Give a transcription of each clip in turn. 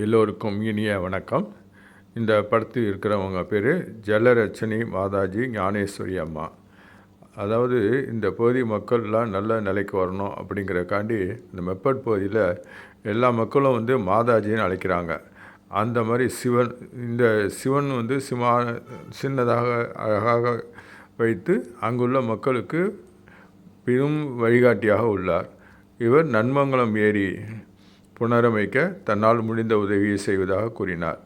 எல்லோருக்கும் இனிய வணக்கம். இந்த படத்தில் இருக்கிறவங்க பேர் ஜலரட்சணி மாதாஜி ஞானேஸ்வரி அம்மா. அதாவது இந்த பகுதி மக்கள்லாம் நல்ல நிலைக்கு வரணும் அப்படிங்கிறக்காண்டி இந்த மெப்பட் பகுதியில் எல்லா மக்களும் வந்து மாதாஜின்னு அழைக்கிறாங்க. அந்த மாதிரி சிவன் இந்த சிவன் வந்து சிமா சின்னதாக அழகாக வைத்து அங்குள்ள மக்களுக்கு பெரும் வழிகாட்டியாக உள்ளார். இவர் நன்மங்கலம் ஏரி புனரமைக்க தன்னால் முடிந்த உதவியை செய்வதாக கூறினார்.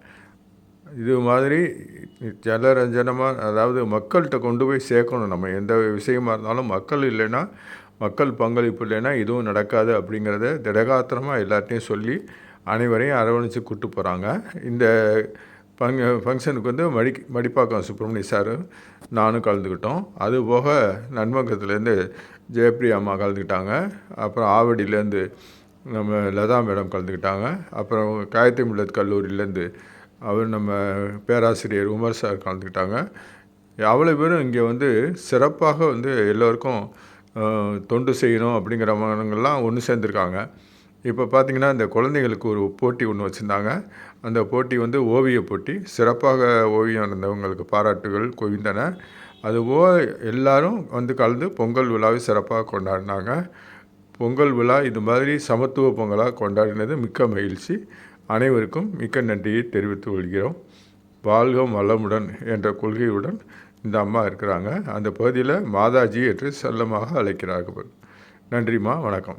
இது மாதிரி ஜலரஞ்சனமாக அதாவது மக்கள்கிட்ட கொண்டு போய் சேர்க்கணும். நம்ம எந்த விஷயமா இருந்தாலும் மக்கள் இல்லைன்னா மக்கள் பங்களிப்பு இல்லைன்னா இதுவும் நடக்காது அப்படிங்கிறத திடகாத்திரமாக எல்லாத்தையும் சொல்லி அனைவரையும் அரவணைச்சு கூப்பிட்டு போகிறாங்க இந்த பங்க ஃபங்க்ஷனுக்கு வந்து மடி மடிப்பாக்கம் சுப்பிரமணிய சார் நானும் கலந்துக்கிட்டோம். அது போக நன்மங்கத்துலேருந்து ஜெயப்ரியா அம்மா கலந்துக்கிட்டாங்க. அப்புறம் ஆவடியிலேருந்து நம்ம லதா மேடம் கலந்துக்கிட்டாங்க. அப்புறம் காயத்ரி மில்லத் கல்லூரியிலேருந்து அவர் நம்ம பேராசிரியர் உமர் சார் கலந்துக்கிட்டாங்க. அவ்வளோ பேரும் இங்கே வந்து சிறப்பாக வந்து எல்லோருக்கும் தொண்டு செய்யணும் அப்படிங்கிற மனங்கள்லாம் ஒன்று சேர்ந்துருக்காங்க. இப்போ பார்த்தீங்கன்னா இந்த குழந்தைகளுக்கு ஒரு போட்டி ஒன்று வச்சுருந்தாங்க. அந்த போட்டி வந்து ஓவிய போட்டி. சிறப்பாக ஓவியம் இருந்தவங்களுக்கு பாராட்டுகள் குவிந்தன. அதுபோக எல்லாரும் வந்து கலந்து பொங்கல் விழாவை சிறப்பாக கொண்டாடினாங்க. பொங்கல் விழா இது மாதிரி சமத்துவ பொங்கலாக கொண்டாடினது மிக்க மகிழ்ச்சி. அனைவருக்கும் மிக்க நன்றியை தெரிவித்துக் கொள்கிறோம். வாழ்க வளமுடன் என்ற கொள்கையுடன் இந்த அம்மா இருக்கிறாங்க. அந்த பகுதியில் மாதாஜி என்று செல்லமாக அழைக்கிறார்கள். நன்றிம்மா வணக்கம்.